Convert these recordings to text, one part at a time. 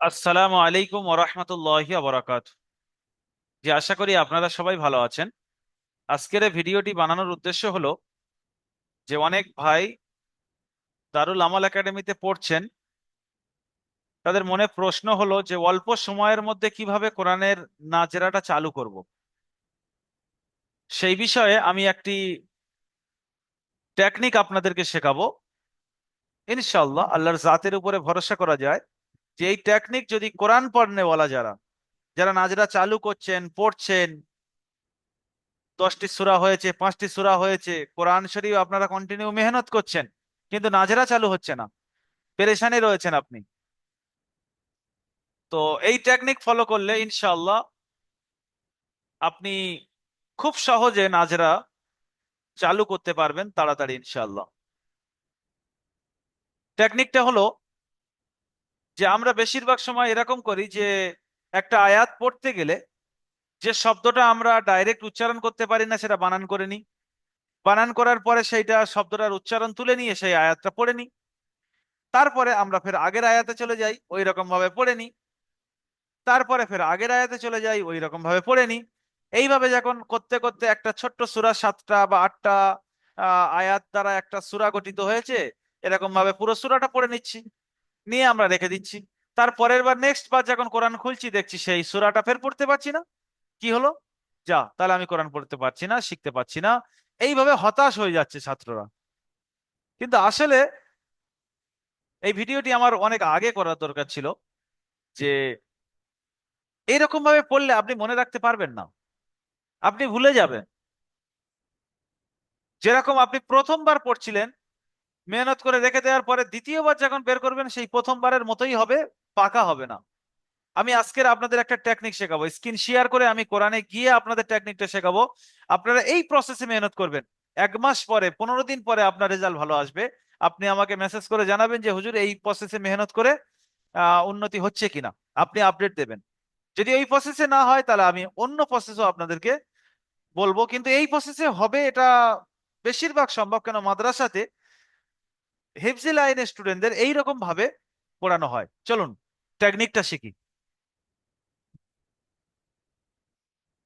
আসসালামু আলাইকুম ওরহমতুল্লাহি আবরাকাত জি, আশা করি আপনারা সবাই ভালো আছেন। আজকের এই ভিডিওটি বানানোর উদ্দেশ্য হলো যে অনেক ভাই দারুল আমাল একাডেমিতে পড়ছেন। তাদের মনে প্রশ্ন হলো যে অল্প সময়ের মধ্যে কীভাবে কোরআনের নাজেরাটা চালু করব। সেই বিষয়ে আমি একটি টেকনিক আপনাদেরকে শেখাবো। ইনশাল্লাহ আল্লাহর জাতের উপরে ভরসা করা যায়। যে এই টেকনিক যদি কোরআন পড়নেওয়ালা যারা যারা নাজরা চালু করছেন, পড়ছেন, দশটি সূরা হয়েছে, পাঁচটি সূরা হয়েছে, কোরআন শরীফ আপনারা কন্টিনিউ মেহনত করছেন, কিন্তু নাজেরা চালু হচ্ছে না। পেরেশানি রয়েছেন আপনি। তো এই টেকনিক ফলো করলে ইনশাল্লাহ আপনি খুব সহজে নাজরা চালু করতে পারবেন তাড়াতাড়ি ইনশাল্লাহ টেকনিকটা হলো যে আমরা বেশিরভাগ সময় এরকম করি যে একটা আয়াত পড়তে গেলে যে শব্দটা আমরা ডাইরেক্ট উচ্চারণ করতে পারি না, সেটা বানান করে নিই। বানান করার পরে সেইটা শব্দটার উচ্চারণ তুলে নিয়ে সেই আয়াতটা পড়ে নিই। তারপরে আমরা ফের আগের আয়াতে চলে যাই ওই রকম ভাবে পড়ে নিই। তারপরে ফের আগের আয়াতে চলে যাই ওই রকম ভাবে পড়ে নিই। এইভাবে যখন করতে করতে একটা ছোট্ট সূরা সাতটা বা আটটা আয়াত দ্বারা একটা সূরা গঠিত হয়েছে এরকম ভাবে পুরো সূরাটা পড়ে নিচ্ছি। নিয়ে আমরা রেখে দিচ্ছি। তার পরের বার নেক্সট বার যখন কোরআন খুলছি, দেখছি সেই সুরাটা ফের পড়তে পারছি না। কি হলো? যা, তাহলে আমি কোরআন পড়তে পারছি না, শিখতে পারছি না। এইভাবে হতাশ হয়ে যাচ্ছে ছাত্ররা। কিন্তু আসলে এই ভিডিওটি আমার অনেক আগে করার দরকার ছিল যে এইরকম ভাবে পড়লে আপনি মনে রাখতে পারবেন না। আপনি ভুলে যাবেন। যেরকম আপনি প্রথমবার পড়ছিলেন মেহনত করে রেখে দেওয়ার পরে দ্বিতীয়বার যখন বের করবেন, সেই প্রথমবারের মতোই হবে, পাকা হবে না। আমি আজকের আপনাদের একটা টেকনিক শেখাবো। স্ক্রিন শেয়ার করে আমি কোরআনে গিয়ে আপনাদের টেকনিকটা শেখাবো। আপনারা এই প্রসেসে মেহনত করবেন। এক মাস পরে, পনেরো দিন পরে আপনার রেজাল্ট ভালো আসবে। আপনি আমাকে মেসেজ করে জানাবেন যে, হুজুর, এই প্রসেসে মেহনত করে উন্নতি হচ্ছে কিনা? আপনি আপডেট দেবেন। যদি এই প্রসেসে না হয়, তাহলে আমি অন্য প্রসেসও আপনাদেরকে বলব। কিন্তু এই প্রসেসে হবে, এটা বেশিরভাগ সম্ভব। কেন? মাদ্রাসাতে হেফজি লাইনের স্টুডেন্টদের এইরকম ভাবে পড়ানো হয়। চলুন টেকনিকটা শিখি।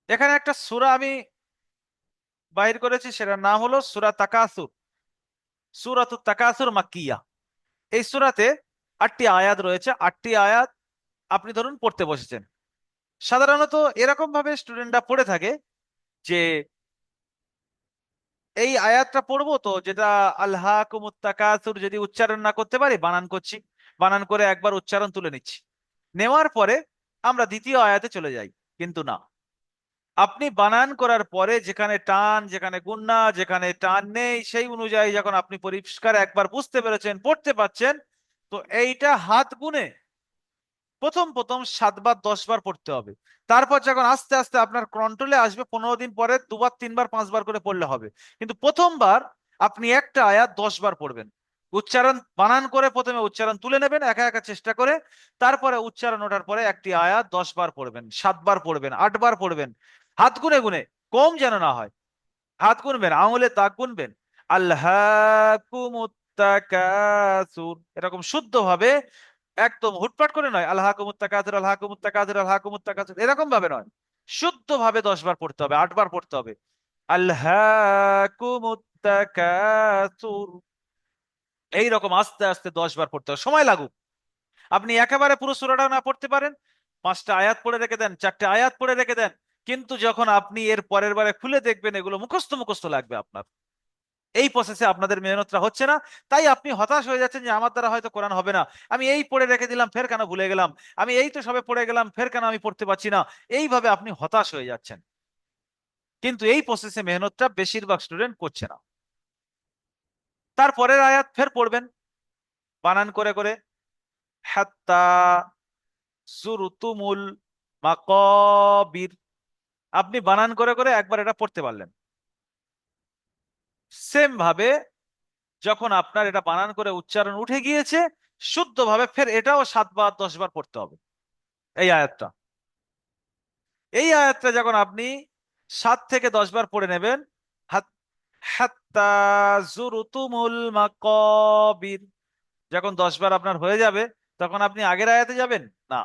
এখানে একটা সুরা আমি বাইর করেছি, সেটার নাম হলো সুরা তাকাসুর। সূরাতু তাকাসুর মাক্কিয়া। এই সুরাতে আটটি আয়াত রয়েছে। আটটি আয়াত আপনি ধরুন পড়তে বসেছেন। সাধারণত এরকম ভাবে স্টুডেন্টরা পড়ে থাকে যে এই আয়াতটা পড়ব তো, যেটা আল্লাহ কুমুত্তাকাসুর যদি উচ্চারণ না করতে পারি, বানান করছি। বানান করে একবার উচ্চারণ তুলে নিচ্ছি। নেওয়ার পরে আমরা দ্বিতীয় আয়াতে চলে যাই, কিন্তু না। আপনি বানান করার পরে যেখানে টান, যেখানে গুন্না যেখানে টান নেই, সেই অনুযায়ী যখন আপনি পরিষ্কার একবার বুঝতে পেরেছেন, পড়তে পারছেন, তো এইটা হাত গুনে প্রথম প্রথম সাতবার দশ বার পড়তে হবে। তারপর যখন আস্তে আস্তে আপনার কন্ট্রোলে আসবে, পনেরো দিন পরে দুবার, তিনবার, পাঁচবার করে পড়লে হবে। কিন্তু প্রথমবার আপনি একটা আয়াত দশ বার পড়বেন। উচ্চারণ বানান করে প্রথমে উচ্চারণ তুলে নেবেন, একা একা চেষ্টা করে তারপরে উচ্চারণ ওঠার পরে একটি আয়াত দশ বার পড়বেন, সাতবার পড়বেন, আটবার পড়বেন। হাত গুনে গুনে, কম যেন না হয়। হাত গুনবেন, আঙুলে দাগ গুনবেন। আল্লাহ এরকম শুদ্ধ ভাবে একদম হুটপাট করে নয়, আল্লাহ কুমুত্তাকাজুর আল্লাহ কুমুত্তাকাজুর আল্লাহ কুমুত্তাকাজুর এরকম ভাবে নয়। শুদ্ধ ভাবে দশ বার পড়তে হবে আট বার পড়তে হবে। আল্লাহ কুমুত্তাকাসুর এইরকম আস্তে আস্তে দশ বার পড়তে হবে, সময় লাগুক। আপনি একেবারে পুরো সুরাটা না পড়তে পারেন, পাঁচটা আয়াত পড়ে রেখে দেন, চারটে আয়াত পড়ে রেখে দেন, কিন্তু যখন আপনি এর পরের বারে খুলে দেখবেন, এগুলো মুখস্থ মুখস্থ লাগবে আপনার। এই প্রসেসে আপনাদের মেহনতটা হচ্ছে না। তাই আপনি হতাশ হয়ে যাচ্ছেন যে আমার দ্বারা হয়তো কোরআন হবে না। আমি এই পড়ে রেখে দিলাম, ফের কেন ভুলে গেলাম? আমি এই তো সবে পড়ে গেলাম, ফের কেন আমি পড়তে পারছি না? এইভাবে আপনি হতাশ হয়ে যাচ্ছেন। কিন্তু এই প্রসেসে মেহনতটা বেশিরভাগ স্টুডেন্ট করছে না। তারপরের আয়াত ফের পড়বেন। বানান করে করে। হাত্তা জুরতুমুল মাকাবির। আপনি বানান করে করে একবার এটা পড়তে পারলেন। সেম ভাবে যখন আপনার এটা বানান করে উচ্চারণ উঠে গিয়েছে, শুদ্ধভাবে ফের এটাও সাতবার দশ বার পড়তে হবে। এই আয়াতটা। এই আয়াতটা যখন আপনি সাত থেকে দশ বার পড়ে নেবেন মাকাবির, যখন দশ বার আপনার হয়ে যাবে, তখন আপনি আগের আয়াতে যাবেন? না।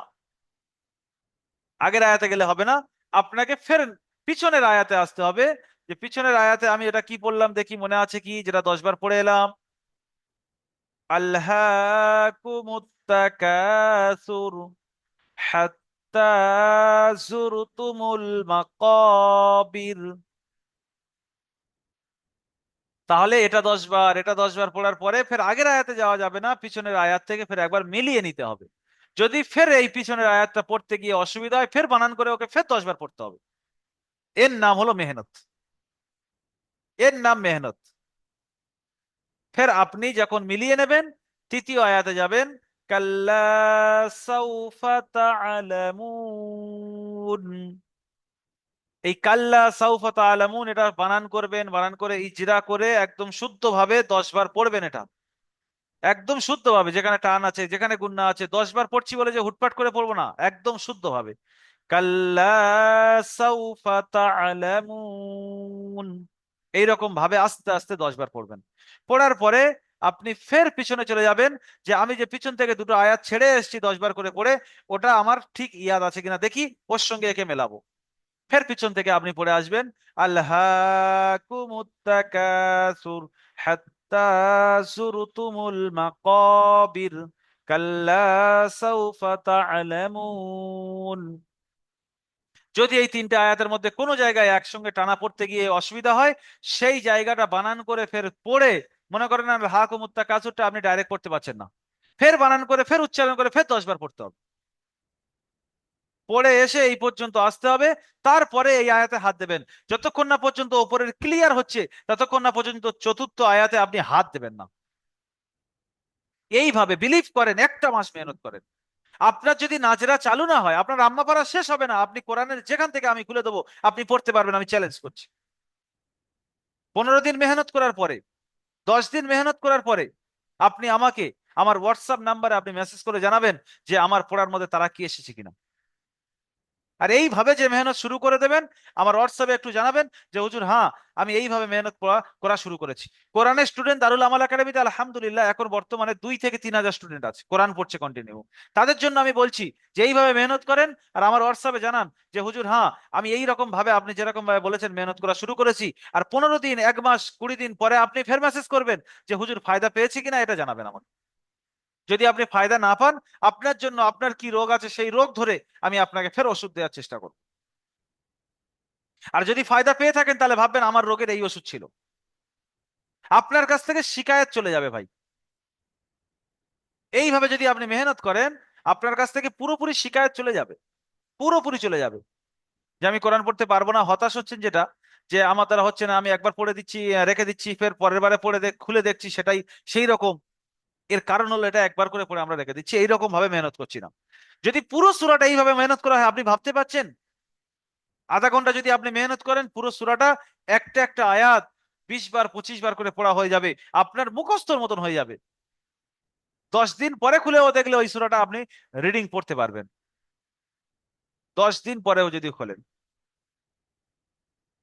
আগের আয়াতে গেলে হবে না। আপনাকে ফের পিছনের আয়াতে আসতে হবে যে পিছনের আয়াতে আমি এটা কি পড়লাম দেখি মনে আছে কি? যেটা দশ বার পড়ে এলাম। তাহলে এটা দশ বার এটা দশ বার পড়ার পরে ফের আগের আয়াতে যাওয়া যাবে না, পিছনের আয়াত থেকে ফের একবার মিলিয়ে নিতে হবে। যদি ফের এই পিছনের আয়াতটা পড়তে গিয়ে অসুবিধা হয়, ফের বানান করে ওকে ফের দশ বার পড়তে হবে। এর নাম হলো মেহনত। এর নাম মেহনত। ফের আপনি যখন মিলিয়ে নেবেন, তৃতীয় আয়াতে যাবেন এই কাল্লা সাউফা তা'লামুন এটা বানান করবেন, বানান করে ইজরা করে একদম শুদ্ধভাবে দশ বার পড়বেন এটা। একদম শুদ্ধভাবে, যেখানে টান আছে, যেখানে গুন্না আছে দশ বার পড়ছি বলে যে হুটপাট করে পড়ব না, একদম শুদ্ধভাবে। কাল্লা সাউফা তা'লামুন এইরকম ভাবে আস্তে আস্তে দশ বার পড়বেন। পড়ার পরে আপনি ফের পিছনে চলে যাবেন যে আমি যে পিছন থেকে দুটো আয়াত ছেড়ে এসেছি দশ বার করে পড়ে, ওটা আমার ঠিক ইয়াদ আছে কিনা দেখি, ওর সঙ্গে একে মেলাবো। ফের পিছন থেকে আপনি পড়ে আসবেন আল্লাহ কাল্লা সাউফা তা'লামুন। যদি এই তিনটে আয়াতের মধ্যে কোনো জায়গায় একসঙ্গে টানা পড়তে গিয়ে অসুবিধা হয়, সেই জায়গাটা বানান করে ফের পড়ে, মনে করেন হা কুমুত্তা কাসুরটা আপনি ডাইরেক্ট পড়তে পারছেন না। ফের বানান করে, ফের উচ্চারণ করে, ফের দশবার পড়তে হবে। পড়ে এসে এই পর্যন্ত আসতে হবে, তারপরে এই আয়াতে হাত দেবেন। যতক্ষণ না পর্যন্ত ওপরের ক্লিয়ার হচ্ছে, ততক্ষণ না পর্যন্ত চতুর্থ আয়াতে আপনি হাত দেবেন না। এইভাবে বিলিভ করেন, একটা মাস মেহনত করেন। আপনার যদি নাজরা চালু না হয়, আপনার আম্মা পড়া শেষ হবে না। আপনি কোরআনের যেখান থেকে আমি খুলে দেবো, আপনি পড়তে পারবেন, আমি চ্যালেঞ্জ করছি। পনেরো দিন মেহনত করার পরে, দশ দিন মেহনত করার পরে, আপনি আমাকে, আমার হোয়াটসঅ্যাপ নাম্বারে আপনি মেসেজ করে জানাবেন যে আমার পড়ার মধ্যে তারা কি এসেছে কিনা। আর এইভাবে যে মেহনত শুরু করে দেবেন, আমার হোয়াটসঅ্যাপে একটু জানাবেন যে, হুজুর হ্যাঁ আমি এইভাবে মেহনত করা শুরু করেছি। কোরআনের স্টুডেন্ট দারুল আমাল একাডেমিতে আলহামদুলিল্লাহ এখন বর্তমানে দুই থেকে তিন হাজার স্টুডেন্ট আছে, কোরআন পড়ছে কন্টিনিউ তাদের জন্য আমি বলছি যে, এইভাবে মেহনত করেন আর আমার হোয়াটসঅ্যাপে জানান যে, হুজুর হ্যাঁ আমি এই রকম ভাবে আপনি যেরকম ভাবে বলেছেন মেহনত করা শুরু করেছি আর পনেরো দিন, এক মাস, কুড়ি দিন পরে আপনি ফের মেসেজ করবেন যে, হুজুর, ফায়দা পেয়েছি কিনা? এটা জানাবেন আমাকে। যদি আপনি ফায়দা না পান, আপনার জন্য আপনার কি রোগ আছে সেই রোগ ধরে আমি আপনাকে ফের ওষুধ দেওয়ার চেষ্টা করব। আর যদি ফায়দা পেয়ে থাকেন, তাহলে ভাববেন আমার রোগের এই ওষুধ ছিল। আপনার কাছ থেকে শিকায়ত চলে যাবে ভাই। এইভাবে যদি আপনি মেহনত করেন, আপনার কাছ থেকে পুরোপুরি শিকায়ত চলে যাবে। পুরোপুরি চলে যাবে। যে আমি কোরআন পড়তে পারব না, হতাশ হচ্ছেন যেটা, যে আমার দ্বারা হচ্ছে না, আমি একবার পড়ে দিচ্ছি, রেখে দিচ্ছি, ফের পরের বারে পড়ে খুলে দেখছি, সেটাই সেই রকম এর কারণ হলো এটা একবার করে পড়ে আমরা রেখে দিচ্ছি এইরকম ভাবে মেহনত করছি না। যদি পুরো সুরাটা এইভাবে মেহনত করা হয়, আপনি ভাবতে পারছেন? আধা ঘণ্টা যদি আপনি মেহনত করেন, পুরো সুরাটা একটা একটা আয়াত বিশ বার, পঁচিশ বার করে পড়া হয়ে যাবে, আপনার মুখস্থর মতন হয়ে যাবে। দশ দিন পরে খুলেও দেখলে ওই সুরাটা আপনি রিডিং পড়তে পারবেন। দশ দিন পরেও যদি খোলেন।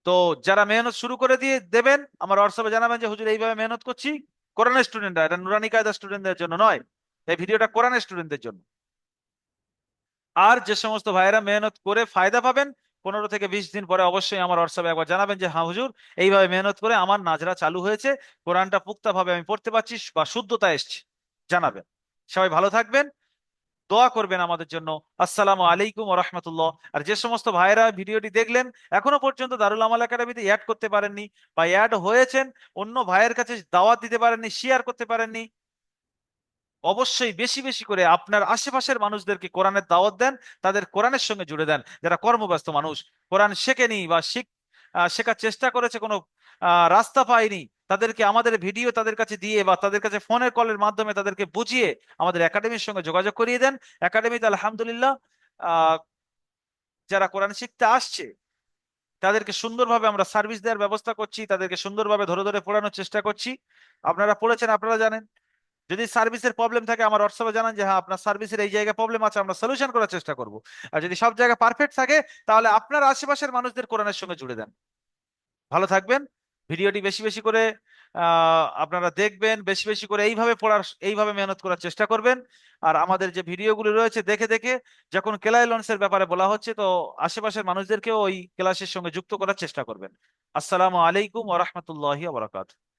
তো যারা মেহনত শুরু করে দিয়ে দেবেন, আমার হোয়াটসঅ্যাপে জানাবেন যে, হুজুর, এইভাবে মেহনত করছি। কোরআনের স্টুডেন্টরা এটা নুরানি কায়দা স্টুডেন্টদের জন্য নয় এই ভিডিওটা কোরআনের স্টুডেন্টদের জন্য। আর যে সমস্ত ভাইয়েরা মেহনত করে ফায়দা পাবেন, পনেরো থেকে বিশ দিন পরে অবশ্যই আমার হোয়াটসঅ্যাপে একবার জানাবেন যে হ্যাঁ হুজুর, এইভাবে মেহনত করে আমার নাজরা চালু হয়েছে, কোরআনটা পুক্তাভাবে আমি পড়তে পারছি বা শুদ্ধতা এসছে। জানাবেন। সবাই ভালো থাকবেন। দোয়া করবেন আমাদের জন্য। আসসালামু আলাইকুম রহমতুল্লাহ। আর যে সমস্ত ভাইরা ভিডিওটি দেখলেন, এখনও পর্যন্ত দারুল আমাল একাডেমিতে অ্যাড করতে পারেননি বা অ্যাড হয়েছেন, অন্য ভাইয়ের কাছে দাওয়াত দিতে পারেননি শেয়ার করতে পারেননি, অবশ্যই বেশি বেশি করে আপনার আশেপাশের মানুষদেরকে কোরআনের দাওয়াত দেন, তাদের কোরআনের সঙ্গে জুড়ে দেন। যারা কর্মব্যস্ত মানুষ, কোরআন শেখেনি বা শিখ শেখার চেষ্টা করেছে, কোনো রাস্তা পায়নি তাদেরকে আমাদের ভিডিও তাদের কাছে দিয়ে বা তাদের কাছে ফোনের কলের মাধ্যমে তাদেরকে বুঝিয়ে আমাদের একাডেমির সঙ্গে যোগাযোগ করিয়ে দেন। একাডেমিতে আলহামদুলিল্লাহ যারা কোরআন শিখতে আসছে, তাদেরকে সুন্দরভাবে আমরা সার্ভিস দেওয়ার ব্যবস্থা করছি, তাদেরকে সুন্দরভাবে ধরে ধরে পড়ানোর চেষ্টা করছি। আপনারা পড়েছেন, আপনারা জানেন। যদি সার্ভিসের প্রবলেম থাকে, আমার হোয়াটসঅ্যাপে জানান যে হ্যাঁ আপনার সার্ভিসের এই জায়গায় প্রবলেম আছে, আমরা সলিউশন করার চেষ্টা করব। আর যদি সব জায়গায় পারফেক্ট থাকে, তাহলে আপনার আশেপাশের মানুষদের কোরআনের সঙ্গে জুড়ে দেন। ভালো থাকবেন। ভিডিওটি বেশি বেশি করে আপনারা দেখবেন, বেশি বেশি করে এইভাবে পড়ার, এইভাবে মেহনত করার চেষ্টা করবেন। আর আমাদের যে ভিডিওগুলো রয়েছে, দেখে দেখে যখন কেলাই লঞ্চের ব্যাপারে বলা হচ্ছে, তো আশেপাশের মানুষদেরকেও ওই ক্লাসের সঙ্গে যুক্ত করার চেষ্টা করবেন। আসসালামু আলাইকুম ওরহমতুল্লাহ বারাকাতুহু।